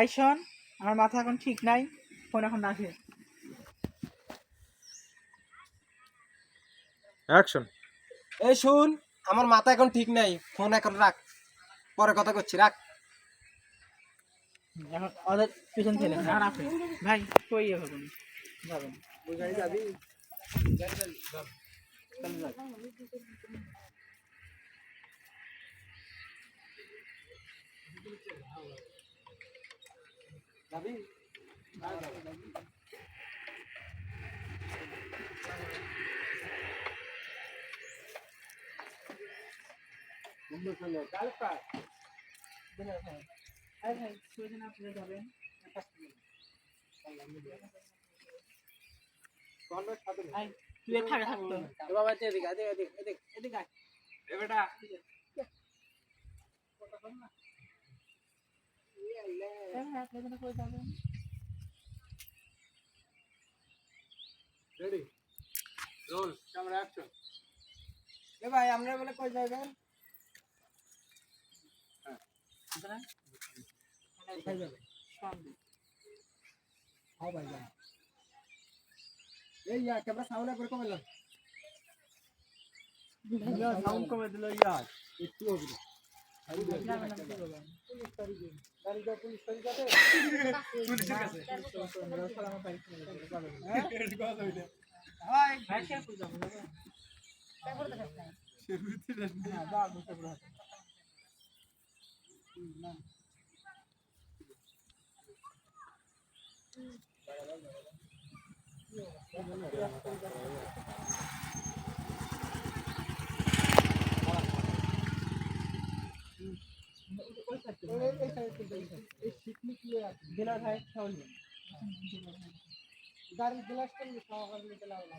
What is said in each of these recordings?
আইসন আমার মাথা এখন ঠিক নাই ফোন এখন রাখে। অ্যাকশন। এই শুন আমার মাথা এখন ঠিক নাই ফোন এখন রাখ। পরে কথা করছি রাখ। এখন ওদের পিছন ছেলে না রাখে। ভাই কই হবে যাবেন যাবি যাবি ভাই ভাই সুজন আপনি যাবেন ভাই তুই থাকে থাকতো বাবা এদিকে এদিকে এদিকে এদিকে এদিকে আয়। বেটা রেডি রোল ক্যামেরা অ্যাকশন এ ভাই আমরা বলে কই যাবেন? কোথায়। হ্যাঁ ভাই যান এই ইয়া ক্যামেরা সামনে করে কমাইলাম সাউন্ড কমে দিল ইয়ার। একটু হবে না যাবেন না, কি বলবেন? গাড়ি যা পুলিশ গাড়ি যাবে পুলিশের কাছে আমার বাড়ি চলে যাবে, যাবেন না। এটা কথা হইল ভাই ভাই, শেরপুর যাব, যাবেন? শুরুতে না, যাব, শেরপুর হাটে। এই শিকনি কি আছে দিলার ভাই, তাহলে। গাড়ির গ্লাসটা নিয়ে খাওয়া করে নিতে লাগল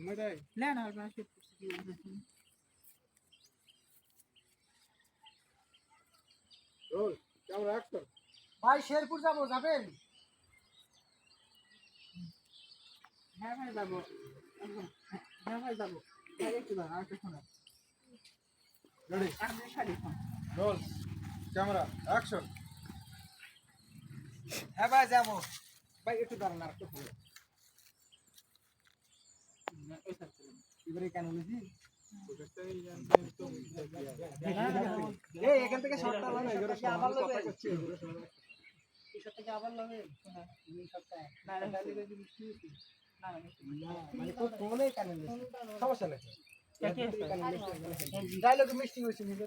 মেটাই না, না, আপনার শেরপুর থেকে বলতেছি। রোল ক্যামেরা অ্যাকশন ভাই শেরপুর যাব যাবেন হ্যাঁ ভাই যাব হ্যাঁ ভাই। রোল ক্যামেরা অ্যাকশন হ্যাঁ ভাই ভাই একটু দাঁড়ান আর একটু। এবারে কেন বুঝি হ্যাঁ, হ্যাঁ, এই এখান থেকে শর্টটা আবার কথা এসব থেকে আবার হ্যাঁ। না, মানে তো ফোনে কানে সমস্যা নেই? ডায়লগ মিষ্টি হয়েছে নিজে।